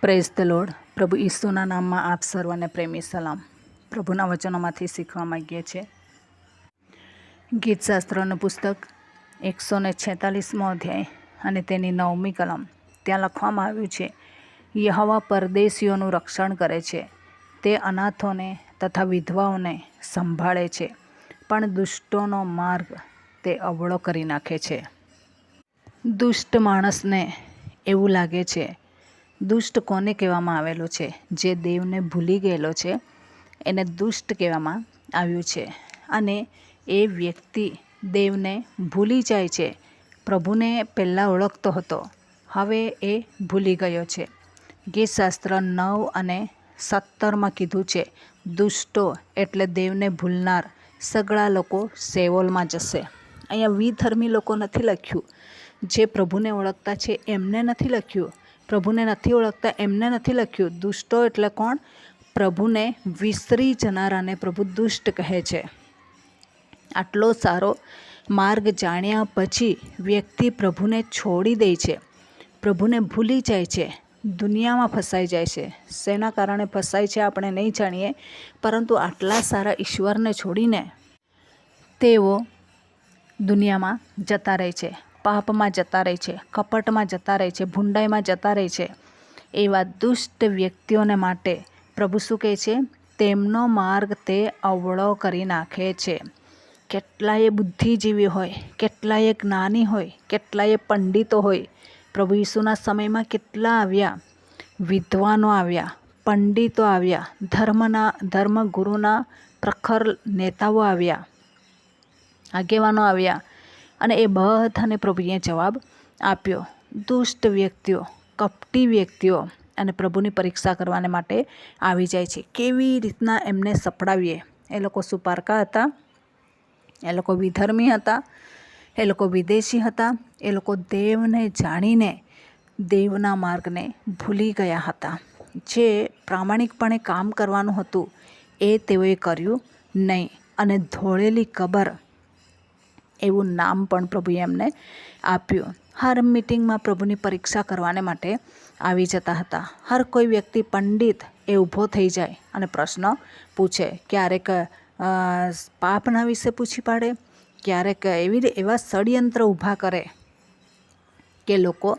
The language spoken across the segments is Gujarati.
પ્રેઝ ધ લોડ પ્રભુ ઈસુના નામમાં આપ સર્વને પ્રેમી, સલામ. પ્રભુના વચનોમાંથી શીખવા માગીએ છીએ. ગીતશાસ્ત્રનું પુસ્તક એકસો ને છેતાલીસમો અધ્યાય અને તેની નવમી કલમ. ત્યાં લખવામાં આવ્યું છે, યહવા પરદેશીઓનું રક્ષણ કરે છે. તે અનાથોને તથા વિધવાઓને સંભાળે છે, પણ દુષ્ટોનો માર્ગ તે અવળો કરી નાખે છે. દુષ્ટ માણસને એવું લાગે છે દુષ્ટ કોને કહેવામાં આવેલો છે? જે દેવને ભૂલી ગયેલો છે, એને દુષ્ટ કહેવામાં આવ્યું છે. અને એ વ્યક્તિ દેવને ભૂલી જાય છે. પ્રભુને પહેલાં ઓળખતો હતો. હવે એ ભૂલી ગયો છે. ગીતશાસ્ત્ર નવ અને સત્તરમાં કીધું છે, દુષ્ટો એટલે દેવને ભૂલનાર સગળા લોકો સેવોલમાં જશે. અહીંયા વિધર્મી લોકો નથી લખ્યું. જે પ્રભુને ઓળખતા છે એમને નથી લખ્યું. પ્રભુને નથી ઓળખતા, એમને નથી લખ્યું. દુષ્ટો એટલે કોણ? પ્રભુને વિસરી જનારાને પ્રભુ દુષ્ટ કહે છે. આટલો સારો માર્ગ જાણ્યા પછી વ્યક્તિ પ્રભુને છોડી દે છે. પ્રભુને ભૂલી જાય છે. દુનિયામાં ફસાઈ જાય છે. શેના કારણે ફસાય છે આપણે નહીં જાણીએ, પરંતુ આટલા સારા ઈશ્વરને છોડીને તેઓ દુનિયામાં જતા રહે છે. પાપમાં જતા રહે છે, કપટમાં જતા રહે છે, ભૂંડાઈમાં જતા રહે છે એવા દુષ્ટ વ્યક્તિઓને માટે પ્રભુ શું કહે છે? તેમનો માર્ગ તે અવળો કરી નાખે છે. કેટલાય બુદ્ધિજીવી હોય, કેટલાય જ્ઞાની હોય, કેટલાય પંડિતો હોય, પ્રભુ ઈસુના સમયમાં કેટલા આવ્યા? વિદ્વાનો આવ્યા, પંડિતો આવ્યા, ધર્મના, ધર્મગુરુના પ્રખર નેતાઓ આવ્યા, આગેવાનો આવ્યા અને એ બધાને પ્રભુએ જવાબ આપ્યો. દુષ્ટ વ્યક્તિઓ, કપટી વ્યક્તિઓ અને પ્રભુની પરીક્ષા કરવાને માટે આવી જાય છે. કેવી રીતના એમને સપડાવીએ? એ લોકો સુપારકા હતા, એ લોકો વિધર્મી હતા, એ લોકો વિદેશી હતા, એ લોકો દેવને જાણીને દેવના માર્ગને ભૂલી ગયા હતા. જે પ્રામાણિકપણે કામ કરવાનું હતું, એ તેઓએ કર્યું નહીં. અને ધોળેલી કબર એવું નામ પણ પ્રભુએ એમને આપ્યું. હર મિટિંગમાં પ્રભુની પરીક્ષા કરવાને માટે આવી જતા હતા. હર કોઈ વ્યક્તિ પંડિત એ ઊભો થઈ જાય અને પ્રશ્ન પૂછે, ક્યારેક પાપના વિશે પૂછી પાડે? ક્યારેક એવી એવા ષડયંત્ર ઊભા કરે કે લોકો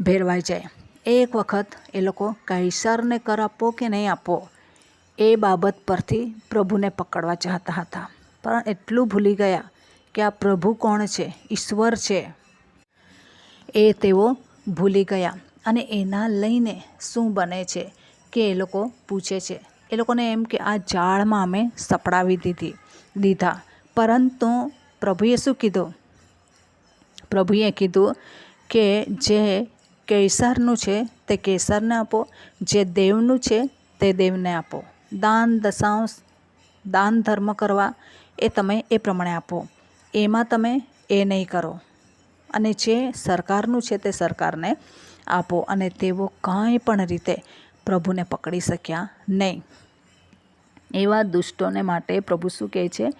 ભેરવાઈ જાય? એક વખત એ લોકો કૈસરને કર આપો કે નહીં આપો? એ બાબત પરથી પ્રભુને પકડવા ચાહતા હતા. પણ એટલું ભૂલી ગયા કે આ પ્રભુ કોણ છે? ઈશ્વર છે? એ તેઓ ભૂલી ગયા. અને એના લઈને શું બને છે કે એ લોકો પૂછે છે. એ લોકોને એમ કે આ જાળમાં અમે સપડાવી દીધી, દીધા. પરંતુ પ્રભુએ શું કીધું, પ્રભુએ કીધું કે જે કેસરનું છે તે કેસરને આપો, જે દેવનું છે તે દેવને આપો. દાન દશાંશ, દાન ધર્મ કરવા એ તમે એ પ્રમાણે આપો. એમાં તમે એ નહીં કરો. અને જે સરકારનું છે તે સરકારને આપો અને તેઓ કંઈ પણ રીતે પ્રભુને પકડી શક્યા નહીં. એવા દુષ્ટોને માટે પ્રભુ શું કહે છે?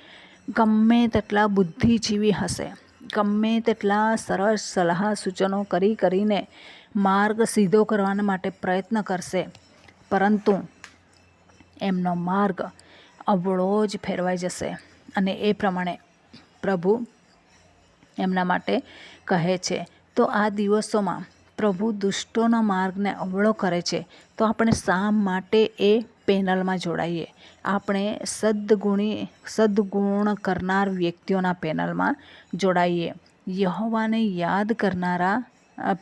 ગમે તેટલા બુદ્ધિજીવી હશે, ગમે તેટલા સરસ સલાહ સૂચનો કરી કરીને માર્ગ સીધો કરવાના માટે પ્રયત્ન કરશે, પરંતુ એમનો માર્ગ અવળો જ ફેરવાઈ જશે. અને એ પ્રમાણે પ્રભુ એમના માટે કહે છે. તો આ દિવસોમાં પ્રભુ દુષ્ટોના માર્ગને અવળો કરે છે. તો આપણે શા માટે એ પેનલમાં જોડાઈએ? આપણે સદગુણી, સદગુણ કરનાર વ્યક્તિઓના પેનલમાં જોડાઈએ. યહોવાને યાદ કરનારા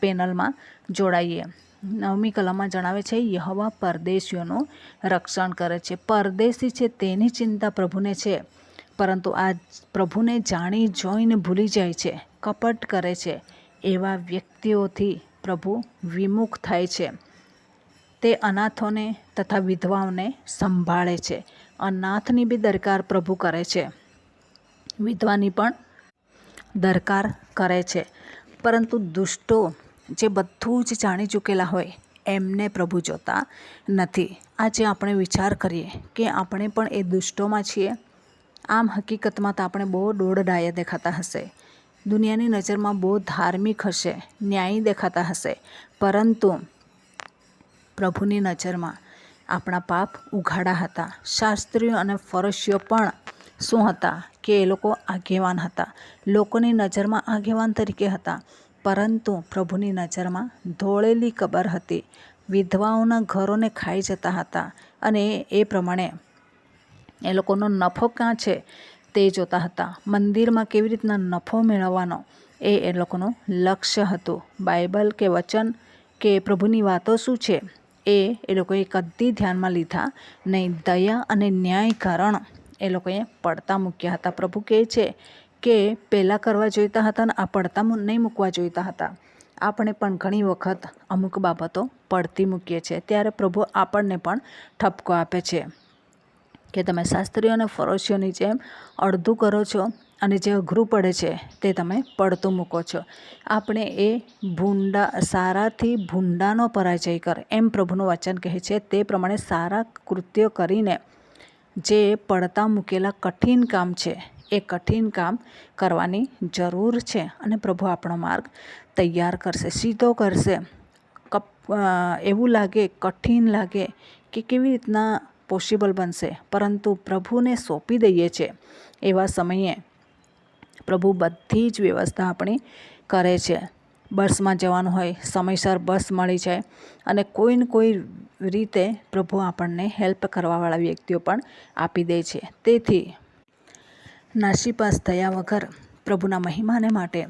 પેનલમાં જોડાઈએ. નવમી કલામાં જણાવે છે, યહવા પરદેશીઓનું રક્ષણ કરે છે. પરદેશી છે તેની ચિંતા પ્રભુને છે. પરંતુ આ પ્રભુને જાણી જોઈને ભૂલી જાય છે, કપટ કરે છે. એવા વ્યક્તિઓથી પ્રભુ વિમુખ થાય છે. તે અનાથોને તથા વિધવાઓને સંભાળે છે. અનાથની બી દરકાર પ્રભુ કરે છે. વિધવાની પણ દરકાર કરે છે. પરંતુ દુષ્ટો જે બધું જ જાણી ચૂકેલા હોય, એમને પ્રભુ જોતા નથી. આજે આપણે વિચાર કરીએ કે આપણે પણ એ દુષ્ટોમાં છીએ? આમ હકીકતમાં તો આપણે બહુ દોડ દેખાતા હશે. દુનિયાની નજરમાં બહુ ધાર્મિક હશે, ન્યાયી દેખાતા હશે. પરંતુ પ્રભુની નજરમાં આપણા પાપ ઉઘાડા હતા. શાસ્ત્રીઓ અને ફરશીઓ પણ શું હતા કે એ લોકો આગેવાન હતા. લોકોની નજરમાં આગેવાન તરીકે હતા. પરંતુ પ્રભુની નજરમાં ધોળેલી કબર હતી. વિધવાઓના ઘરોને ખાઈ જતા હતા અને એ પ્રમાણે એ લોકોનો નફો ક્યાં છે તે જોતા હતા. મંદિરમાં કેવી રીતના નફો મેળવવાનો એ એ લોકોનું લક્ષ્ય હતું. બાઇબલ કે વચન કે પ્રભુની વાતો શું છે એ એ લોકોએ કદી ધ્યાનમાં લીધા નહીં. દયા અને ન્યાય કારણ એ લોકોએ પડતા મૂક્યા હતા. પ્રભુ કહે છે કે પહેલાં કરવા જોઈતા હતા ને આ પડતા નહીં મૂકવા જોઈતા હતા. આપણે પણ ઘણી વખત અમુક બાબતો પડતી મૂકીએ છીએ. ત્યારે પ્રભુ આપણને પણ ઠપકો આપે છે. કે તમે શાસ્ત્રીઓ અને ફરોશીઓની જેમ અડધું કરો છો અને જે અઘરું પડે છે તે તમે પડતું મૂકો છો. આપણે એ ભૂંડા, સારાથી ભૂંડાનો પરાજય કર, એમ પ્રભુનું વચન કહે છે. તે પ્રમાણે સારા કૃત્યો કરીને જે પડતા મૂકેલા કઠિન કામ છે, એ કઠિન કામ કરવાની જરૂર છે અને પ્રભુ આપણો માર્ગ તૈયાર કરશે, સીધો કરશે. કપ એવું લાગે, કઠિન લાગે કે કેવી રીતના પોસિબલ બનશે. પરંતુ પ્રભુને સોંપી દઈએ છીએ. એવા સમયે પ્રભુ બધી જ વ્યવસ્થા આપણી કરે છે. બસમાં જવાનું હોય, સમયસર બસ મળી જાય અને કોઈ ને કોઈ રીતે પ્રભુ આપણને હેલ્પ કરવાવાળા વ્યક્તિઓ પણ આપી દે છે. તેથી નાસીપાસ થયા વગર પ્રભુના મહિમાને માટે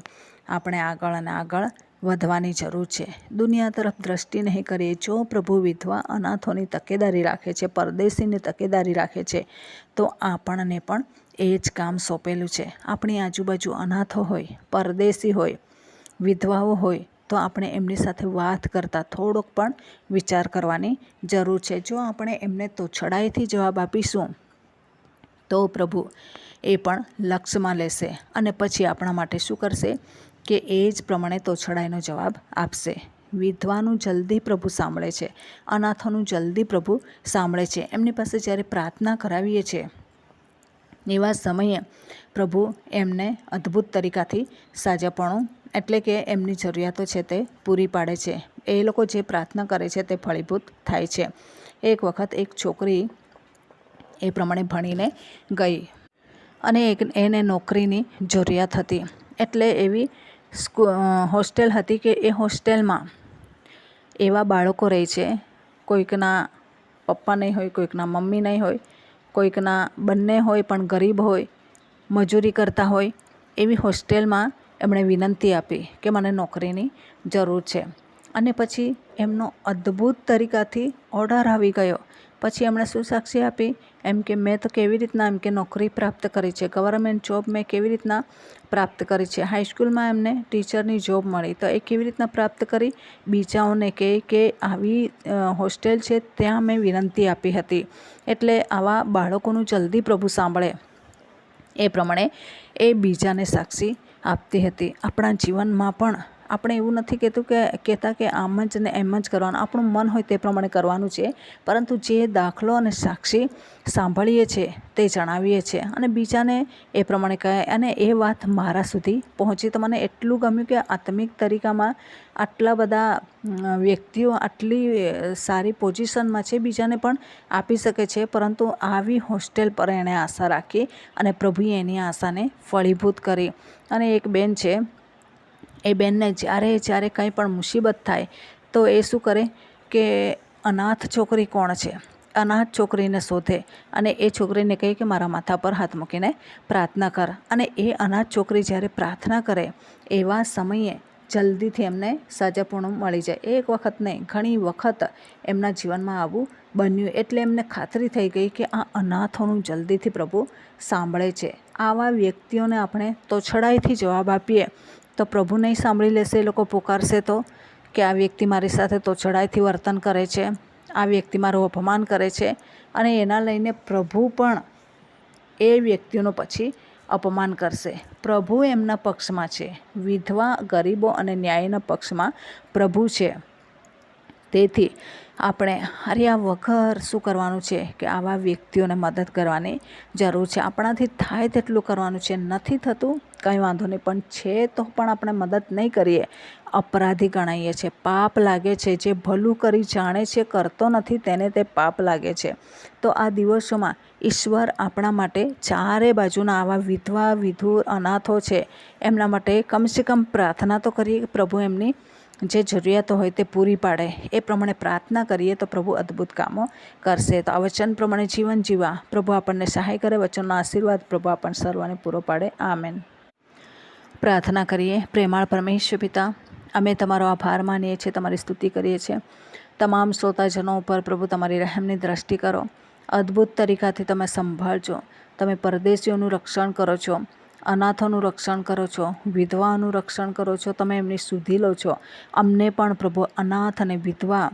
આપણે આગળ અને આગળ વધવાની જરૂર છે. દુનિયા તરફ દ્રષ્ટિ નહીં કરીએ, જો પ્રભુ વિધવા અનાથોની તકેદારી રાખે છે, પરદેશીની તકેદારી રાખે છે, તો આપણને પણ એ જ કામ સોંપેલું છે. આપણી આજુબાજુ અનાથો હોય, પરદેશી હોય, વિધવાઓ હોય, તો આપણે એમની સાથે વાત કરતાં થોડોક પણ વિચાર કરવાની જરૂર છે. જો આપણે એમને તોછડાઈથી જવાબ આપીશું, તો પ્રભુ એ પણ લક્ષ્યમાં લેશે અને પછી આપણા માટે શું કરશે? કે એ જ પ્રમાણે તોછડાઈનો જવાબ આપશે. વિધવાનું જલ્દી પ્રભુ સાંભળે છે. અનાથોનું જલ્દી પ્રભુ સાંભળે છે. એમની પાસે જ્યારે પ્રાર્થના કરાવીએ છીએ, એવા સમયે પ્રભુ એમને અદ્ભુત તરીકાથી સાજાપણું એટલે કે એમની જરૂરિયાતો છે તે પૂરી પાડે છે. એ લોકો જે પ્રાર્થના કરે છે તે ફળીભૂત થાય છે. એક વખત એક છોકરી એ પ્રમાણે ભણીને ગઈ અને એક એને નોકરીની જરૂરિયાત હતી. એટલે એવી હોસ્ટેલ હતી કે એ હોસ્ટેલમાં એવા બાળકો રહે છે. કોઈકના પપ્પા નહીં હોય, કોઈકના મમ્મી નહીં હોય, કોઈકના બંને હોય પણ ગરીબ હોય, મજૂરી કરતા હોય, એવી હોસ્ટેલમાં એમણે વિનંતી આપી કે મને નોકરીની જરૂર છે. અને પછી એમનો અદ્ભુત તરીકાથી ઓર્ડર આવી ગયો. પછી એમણે શું સાક્ષી આપી એમ કે મેં તો કેવી રીતના એમ કે નોકરી પ્રાપ્ત કરી છે. ગવર્મેન્ટ જોબ મેં કેવી રીતના પ્રાપ્ત કરી છે? હાઈસ્કૂલમાં એમને ટીચરની જોબ મળી. તો એ કેવી રીતના પ્રાપ્ત કરી? બીજાઓને કહે કે આવી હોસ્ટેલ છે ત્યાં મેં વિનંતી આપી હતી. એટલે આવા બાળકોનું જલ્દી પ્રભુ સાંભળે. એ પ્રમાણે એ બીજાને સાક્ષી આપતી હતી. આપણા જીવનમાં પણ આપણે એવું નથી કહેતું કે કહેતા કે આમ જ ને એમ જ કરવાનું. આપણું મન હોય તે પ્રમાણે કરવાનું છે. પરંતુ જે દાખલો અને સાક્ષી સાંભળીએ છીએ તે જણાવીએ છીએ અને બીજાને એ પ્રમાણે કહે. અને એ વાત મારા સુધી પહોંચી. તો મને એટલું ગમ્યું કે આત્મિક તરીકામાં આટલા બધા વ્યક્તિઓ આટલી સારી પોઝિશનમાં છે. બીજાને પણ આપી શકે છે. પરંતુ આવી હોસ્ટેલ પર એણે આશા રાખી અને પ્રભુએ એની આશાને ફળીભૂત કરી. અને એક બેન છે એ બેનને જ્યારે જ્યારે કંઈ પણ મુસીબત થાય, તો એ શું કરે કે અનાથ છોકરી કોણ છે? અનાથ છોકરીને શોધે અને એ છોકરીને કહે કે મારા માથા પર હાથ મૂકીને પ્રાર્થના કર. અને એ અનાથ છોકરી જ્યારે પ્રાર્થના કરે, એવા સમયે જલ્દીથી એમને સજાપણું મળી જાય. એક વખત નહીં, ઘણી વખત એમના જીવનમાં આવું બન્યું. એટલે એમને ખાતરી થઈ ગઈ કે આ અનાથોનું જલ્દીથી પ્રભુ સાંભળે છે. આવા વ્યક્તિઓને આપણે તોછડાઈથી જવાબ આપીએ તો પ્રભુ નહીં સાંભળી લેશે એ લોકો પુકારશે તો કે આ વ્યક્તિ મારી સાથે તો ચડાઈથી વર્તન કરે છે, આ વ્યક્તિ મારું અપમાન કરે છે અને એના લઈને પ્રભુ પણ એ વ્યક્તિનું પછી અપમાન કરશે. પ્રભુ એમના પક્ષમાં છે, વિધવા, ગરીબો અને ન્યાયના પક્ષમાં પ્રભુ છે. તેથી આપણે હાર્યા વગર શું કરવાનું છે કે આવા વ્યક્તિઓને મદદ કરવાની જરૂર છે? આપણાથી થાય તેટલું કરવાનું છે, નથી થતું, કંઈ વાંધો નહીં. પણ છે તો પણ આપણે મદદ નહીં કરીએ. અપરાધી ગણાઈએ છીએ પાપ લાગે છે. જે ભલું કરી જાણે છે, કરતો નથી, તેને તે પાપ લાગે છે. તો આ દિવસોમાં ઈશ્વર આપણા માટે ચારે બાજુના આવા વિધવા, વિધુર, અનાથો છે. એમના માટે કમસે કમ પ્રાર્થના તો કરીએ પ્રભુ એમની જે જરૂરિયાતો હોય તે પૂરી પાડે, એ પ્રમાણે પ્રાર્થના કરીએ તો પ્રભુ અદ્ભુત કામો કરશે. તો આ વચન પ્રમાણે જીવન જીવવા, પ્રભુ આપણને સહાય કરે, વચનનો આશીર્વાદ પ્રભુ આપણને સર્વને પૂરો પાડે. આમેન. પ્રાર્થના કરીએ, પ્રેમાળ પરમેશ્વર પિતા, અમે તમારો આભાર માનીએ છીએ, તમારી સ્તુતિ કરીએ છીએ. તમામ શ્રોતાજનો ઉપર પ્રભુ તમારી રહેમની દ્રષ્ટિ કરો. અદ્ભુત તરીકાથી તમે સંભાળજો. તમે પરદેશીઓનું રક્ષણ કરો છો. અનાથોનું રક્ષણ કરો છો, વિધવાઓનું રક્ષણ કરો છો, તમે એમની સુધી લો છો. અમને પણ પ્રભુ અનાથ અને વિધવા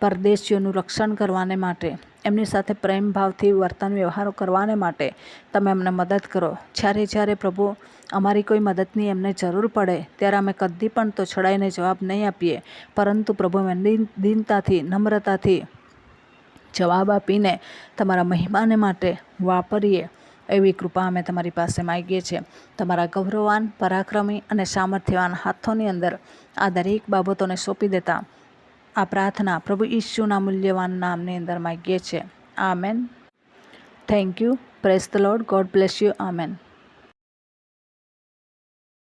પરદેશીઓનું રક્ષણ કરવાને માટે, એમની સાથે પ્રેમ ભાવથી વર્તન વ્યવહારો કરવાને માટે તમે અમને મદદ કરો. જ્યારે જ્યારે પ્રભુ અમારી કોઈ મદદની એમને જરૂર પડે, ત્યારે અમે કદી પણ તો છડાઈને જવાબ નહીં આપીએ. પરંતુ પ્રભુ અમે દીનતાથી, નમ્રતાથી જવાબ આપીને તમારા મહિમાને માટે વાપરીએ. એવી કૃપા અમે તમારી પાસે માગીએ છીએ. તમારા ગૌરવાન, પરાક્રમી અને સામર્થ્યવાન હાથોની અંદર આ દરેક બાબતોને સોંપી દેતા આ પ્રાર્થના પ્રભુ ઈશુના મૂલ્યવાન નામની અંદર માગીએ છીએ. Amen. Thank you praise the Lord God bless you amen